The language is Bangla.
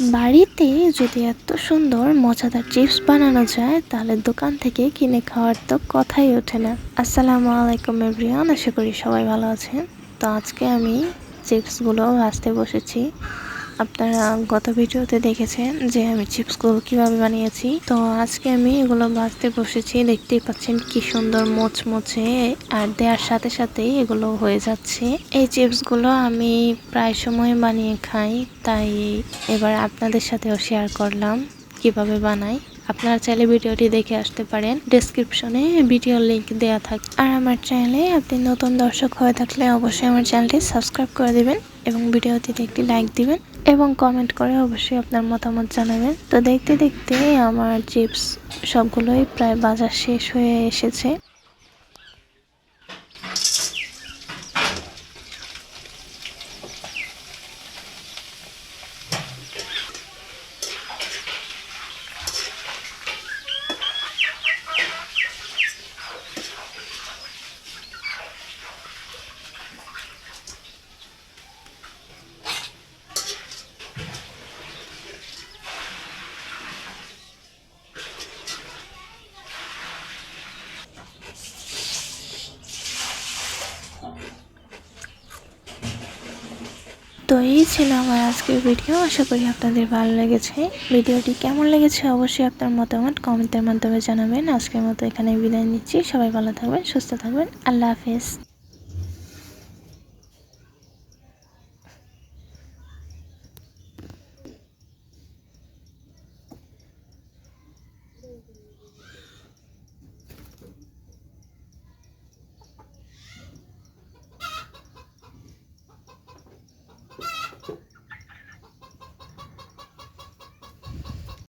বাড়িতে যদি এত সুন্দর, মজাদার চিপস বানানো যায়, তাহলে দোকান থেকে কিনে খাওয়ার তো কথাই ওঠে না। আসসালামু আলাইকুম, এভরিওয়ান। আশা করি সবাই ভালো আছেন। তো আজকে আমি চিপসগুলো ভাজতে বসেছি। আপনারা গত ভিডিওতে দেখেছেন যে আমি চিপসগুলো কীভাবে বানিয়েছি। তো আজকে আমি এগুলো ভাজতে বসেছি, দেখতেই পাচ্ছেন কি সুন্দর মোচমোচে আর দেওয়ার সাথে সাথেই এগুলো হয়ে যাচ্ছে। এই চিপসগুলো আমি প্রায় সময় বানিয়ে খাই, তাই এবার আপনাদের সাথেও শেয়ার করলাম কীভাবে বানাই। আপনারা চাইলে ভিডিওটি দেখে আসতে পারেন ডেসক্রিপশনে ভিডিওর লিংক দেওয়া থাক আর আমার চ্যানেলে আপনি নতুন দর্শক হয়ে থাকলে অবশ্যই আমার চ্যানেলটি সাবস্ক্রাইব করে দেবেন এবং ভিডিওটিতে একটি লাইক দিবেন। এবং কমেন্ট করে অবশ্যই আপনার মতামত জানাবেন। তো দেখতে দেখতে আমার চিপস সবগুলোই প্রায় বাজার শেষ হয়ে এসেছে। তো এই ছিল আমার আজকের ভিডিও আশা করি আপনাদের ভালো লেগেছে। ভিডিওটি কেমন লেগেছে অবশ্যই আপনার মতামত কমেন্টের মাধ্যমে জানাবেন। আজকের মতো এখানে বিদায় নিচ্ছি। সবাই ভালো থাকবেন, সুস্থ থাকবেন। আল্লাহ হাফেজ।